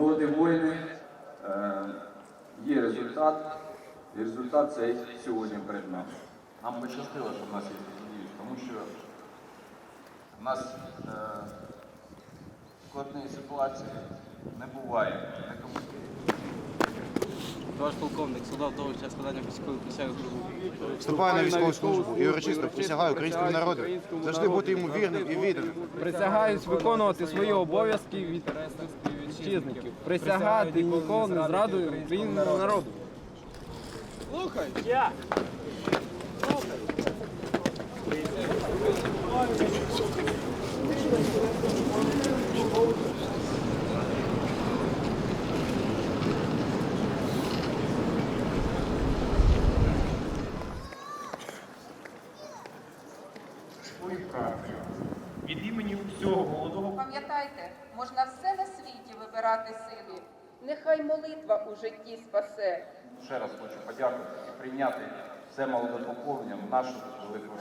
Проводив воїни, е, є результат, і результат цей сьогодні перед нами. Нам пощастило, що в нас є такі дії, тому що в нас е, складної ситуації не буває. Товариш полковник, солдат того час складання військової присяги Вступаю на військову службу і урочисто присягаю українському народу завжди бути йому вірним і відданим. Присягаюсь виконувати свої обов'язки від вітчизників. Присягати ніколи не зрадую українському народу. свою працю Пам'ятайте, можна все на світі вибирати силі. Нехай молитва у житті спасе. Ще раз хочу подякувати і прийняти все молодоповнення в нашу велику.